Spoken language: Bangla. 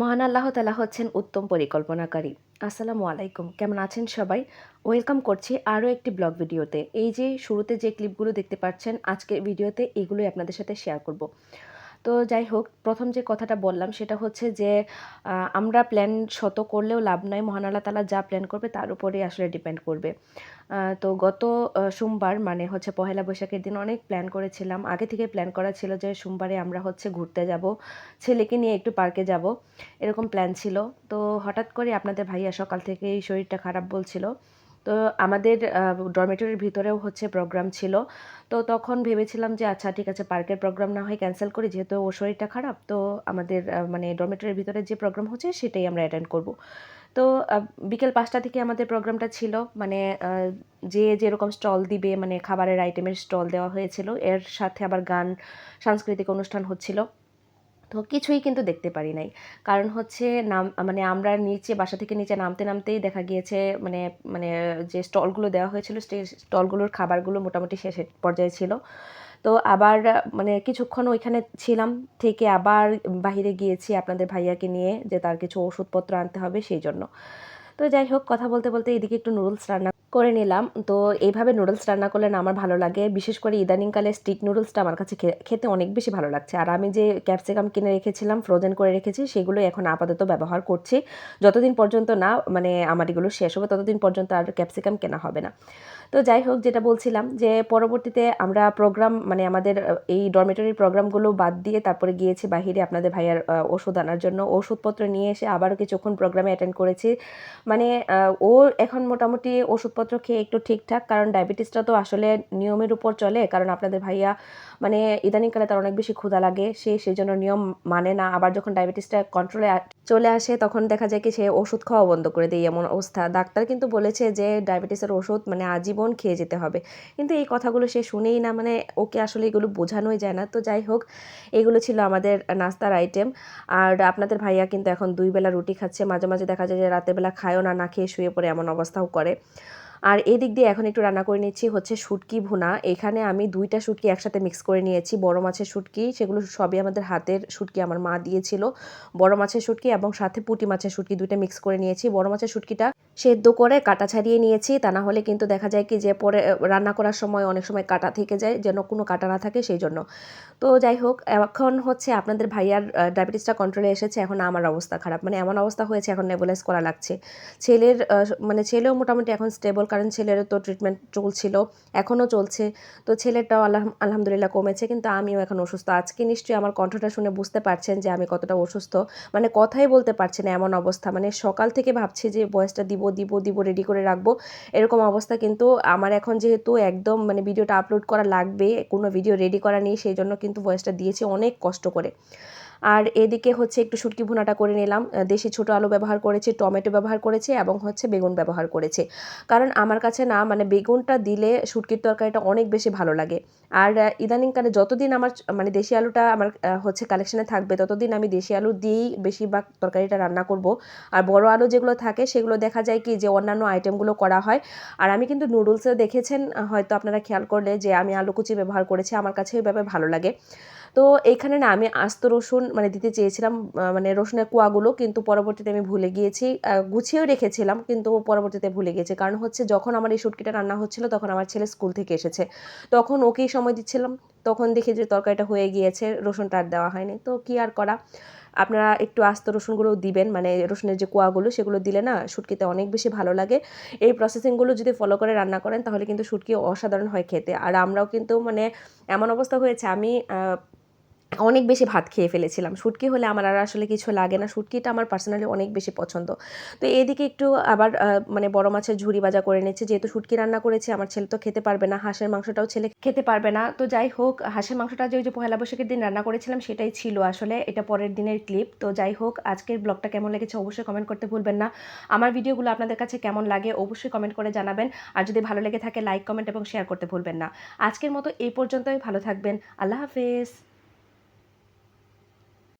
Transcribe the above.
মহান আল্লাহ তালা হচ্ছেন উত্তম পরিকল্পনাকারী। আসসালামু আলাইকুম। কেমন আছেন সবাই? ওয়েলকাম করছি আরও একটি ব্লগ ভিডিওতে। এই যে শুরুতে যে ক্লিপগুলো দেখতে পাচ্ছেন, আজকের ভিডিওতে এগুলোই আপনাদের সাথে শেয়ার করব। তো যাই হোক, প্রথম যে কথাটা বললাম সেটা হচ্ছে যে আমরা প্ল্যান শত করলেও লাভ নয় মহান আল্লাহ তালা যা প্ল্যান করবে তার উপরেই আসলে ডিপেন্ড করবে। তো গত সোমবার মানে হচ্ছে পহেলা বৈশাখের দিন অনেক প্ল্যান করেছিলাম। আগে থেকে প্ল্যান করা ছিল যে সোমবারে আমরা হচ্ছে ঘুরতে যাব, ছেলেকে নিয়ে একটু পার্কে যাব। এরকম প্ল্যান ছিল। তো হঠাৎ করে আপনাদের ভাইয়া সকাল থেকেই শরীরটা খারাপ বলছিল। তো আমাদের ডরমেটরির ভিতরেও হচ্ছে প্রোগ্রাম ছিল। তো তখন ভেবেছিলাম যে আচ্ছা ঠিক আছে পার্কের প্রোগ্রাম না হয় ক্যান্সেল করি, যেহেতু ওর শরীরটা খারাপ, তো আমাদের মানে ডরমেটরির ভিতরে যে প্রোগ্রাম হচ্ছে, সেটাই আমরা অ্যাটেন্ড করব। তো বিকেল পাঁচটা থেকে আমাদের প্রোগ্রামটা ছিল মানে যে যেরকম স্টল দিবে মানে খাবারের আইটেমের স্টল দেওয়া হয়েছিল, এর সাথে আবার গান, সাংস্কৃতিক অনুষ্ঠান হচ্ছিল। তো কিছুই কিন্তু দেখতে পারি নাই। কারণ হচ্ছে নাম মানে আমরা নিচে, বাসা থেকে নিচে নামতে নামতেই দেখা গিয়েছে মানে মানে যে স্টলগুলো দেওয়া হয়েছিল সেই স্টলগুলোর খাবারগুলো মোটামুটি শেষের পর্যায়ে ছিল। তো আবার মানে কিছুক্ষণ ওইখানে ছিলাম থেকে আবার বাইরে গিয়েছি আপনাদের ভাইয়াকে নিয়ে যে তার কিছু ওষুধপত্র আনতে হবে সেই জন্য। তো যাই হোক, কথা বলতে বলতে এদিকে একটু নুডলস রান্না করে নিলাম। তো এইভাবে নুডলস রান্না করলে না আমার ভালো লাগে। বিশেষ করে ইদানিংকালে স্টিক নুডলসটা আমার কাছে খেতে অনেক বেশি ভালো লাগছে। আর আমি যে ক্যাপসিকাম কিনে রেখেছিলাম ফ্রোজেন করে রেখেছি সেগুলো এখন আপাতত ব্যবহার করছি। যতদিন পর্যন্ত না মানে আমার এগুলো শেষ হবে, ততদিন পর্যন্ত আর ক্যাপসিকাম কেনা হবে না। তো যাই হোক যেটা বলছিলাম যে পরবর্তীতে আমরা প্রোগ্রাম মানে আমাদের এই ডরমেটরির প্রোগ্রামগুলো বাদ দিয়ে তারপরে গিয়েছি বাহিরে আপনাদের ভাইয়ার ওষুধ আনার জন্য। ওষুধপত্র নিয়ে এসে আবারও কিছুক্ষণ প্রোগ্রামে অ্যাটেন্ড করেছি। মানে ও এখন মোটামুটি ওষুধপত্র খেয়ে একটু ঠিকঠাক, কারণ ডায়াবেটিসটা তো আসলে নিয়মের উপর চলে, কারণ আপনাদের ভাইয়া মানে ইদানিংকালে তার অনেক বেশি ক্ষুধা লাগে, সে সেই জন্য নিয়ম মানে না। আবার যখন ডায়াবেটিসটা কন্ট্রোলে চলে আসে, তখন দেখা যায় কি সে ওষুধ খাওয়া বন্ধ করে দেয় এমন অবস্থা। ডাক্তার কিন্তু বলেছে যে ডায়াবেটিসের ওষুধ মানে আজীবন খেয়ে যেতে হবে। কিন্তু এই কথাগুলো সে শুনেই না মানে ওকে আসলে এগুলো বোঝানোই যায় না। তো যাই হোক, এগুলো ছিল আমাদের নাস্তার আইটেম আর আপনাদের ভাইয়া কিন্তু এখন দুই বেলা রুটি খাচ্ছে। মাঝে মাঝে দেখা যায় যে রাতের বেলা খায়ও না না খেয়ে শুয়ে পড়ে এমন অবস্থাও করে। আর এই দিক দিয়ে এখন একটু রান্না করে নিচ্ছি হচ্ছে শুটকি ভুনা। এখানে আমি দুইটা শুটকি একসাথে মিক্স করে নিয়েছি। বড় মাছের শুটকি, সেগুলো সবই আমাদের হাতের শুটকি আমার মা দিয়েছিল। বড় মাছের শুটকি এবং সাথে পুঁটি মাছের শুটকি দুইটা মিক্স করে নিয়েছি। বড় মাছের শুটকিটা সেদ্ধ করে কাটা ছাড়িয়ে নিয়েছি। তা না হলে কিন্তু দেখা যায় কি যে পরে রান্না করার সময় অনেক সময় কাটা থেকে যায়, যেন কোনো কাটা না থাকে সেই জন্য। তো যাই হোক, এখন হচ্ছে আপনাদের ভাইয়ার ডায়াবেটিসটা কন্ট্রোলে এসেছে, এখন আমার অবস্থা খারাপ। মানে এমন অবস্থা হয়েছে, এখন নেবুলাইজ করা লাগছে। ছেলের মানে ছেলেও মোটামুটি এখন স্টেবল কারণ ছেলেরও তো ট্রিটমেন্ট চলছিল, এখনও চলছে। তো ছেলেরটাও আল্লাহ আলহামদুলিল্লাহ কমেছে, কিন্তু আমিও এখন অসুস্থ। আজকে নিশ্চয়ই আমার কণ্ঠটা শুনে বুঝতে পারছেন যে আমি কতটা অসুস্থ। মানে কথাই বলতে পারছি না এমন অবস্থা। মানে সকাল থেকে ভাবছি যে বয়সটা দিব দিব দিব দিব রেডি করে রাখব। এরকম অবস্থা কিন্তু আমার এখন যেহেতু একদম মানে ভিডিওটা আপলোড করা লাগবে কোনো ভিডিও রেডি করা নেই, সেই জন্য কিন্তু ভয়েসটা দিয়েছি অনেক কষ্ট করে। আর এদিকে হচ্ছে একটু শুটকি ভুনাটা করে নিলাম। দেশি ছোটো আলু ব্যবহার করেছি, টমেটো ব্যবহার করেছি এবং হচ্ছে বেগুন ব্যবহার করেছি। কারণ আমার কাছে না মানে বেগুনটা দিলে শুটকির তরকারিটা অনেক বেশি ভালো লাগে। আর ইদানিংকালে যতদিন আমার মানে দেশি আলুটা আমার হচ্ছে কালেকশনে থাকবে, ততদিন আমি দেশি আলু দিয়েই বেশিরভাগ তরকারিটা রান্না করব। আর বড় আলু যেগুলো থাকে, সেগুলো দেখা যায় কি যে অন্যান্য আইটেমগুলো করা হয়। আর আমি কিন্তু নুডলসেও দেখেছেন হয়তো আপনারা খেয়াল করলে যে আমি আলু কুচি ব্যবহার করেছি, আমার কাছে এভাবে ভালো লাগে। তো এইখানে না আমি আস্ত রসুন মানে দিতে চেয়েছিলাম মানে রসুনের কোয়াগুলো, কিন্তু পরবর্তীতে আমি ভুলে গিয়েছি গুছিয়েও রেখেছিলাম, কিন্তু পরবর্তীতে ভুলে গেছি কারণ হচ্ছে যখন আমার এই শুটকিটা রান্না হচ্ছিল, তখন আমার ছেলে স্কুল থেকে এসেছে। তখন ওকেই সময় দিচ্ছিলাম, তখন দেখি যে তরকারিটা হয়ে গিয়েছে, রসুনটা আর দেওয়া হয়নি। তো কি আর করা? আপনারা একটু আস্ত রসুনগুলো দিবেন মানে রসুনের যে কোয়াগুলো, সেগুলো দিলে না শুটকিতে অনেক বেশি ভালো লাগে। এই প্রসেসিংগুলো যদি ফলো করে রান্না করেন, তাহলে কিন্তু শুটকি অসাধারণ হয় খেতে। আর আমরাও কিন্তু মানে এমন অবস্থা হয়েছে, আমি অনেক বেশি ভাত খেয়ে ফেলেছিলাম। শুটকি হলে আমার আর আসলে কিছু লাগে না। শুটকিটা আমার পার্সোনালি অনেক বেশি পছন্দ। তো এদিকে একটু আবার মানে বড় মাছের ঝুড়ি ভাজা করে নিচ্ছে। যেহেতু শুটকি রান্না করেছি, আমার ছেলে তো খেতে পারবে না। হাঁসের মাংসটাও ছেলে খেতে পারবে না। তো যাই হোক, হাঁসের মাংসটা যে ওই যে পয়লা বৈশাখের দিন রান্না করেছিলাম, সেটাই ছিল আসলে। এটা পরের দিনের ক্লিপ তো যাই হোক, আজকের ব্লগটা কেমন লেগেছে অবশ্যই কমেন্ট করতে ভুলবেন না। আমার ভিডিওগুলো আপনাদের কাছে কেমন লাগে অবশ্যই কমেন্ট করে জানাবেন। আর যদি ভালো লেগে থাকে লাইক কমেন্ট এবং শেয়ার করতে ভুলবেন না। আজকের মতো এই পর্যন্তই। ভালো থাকবেন। আল্লাহ হাফেজ।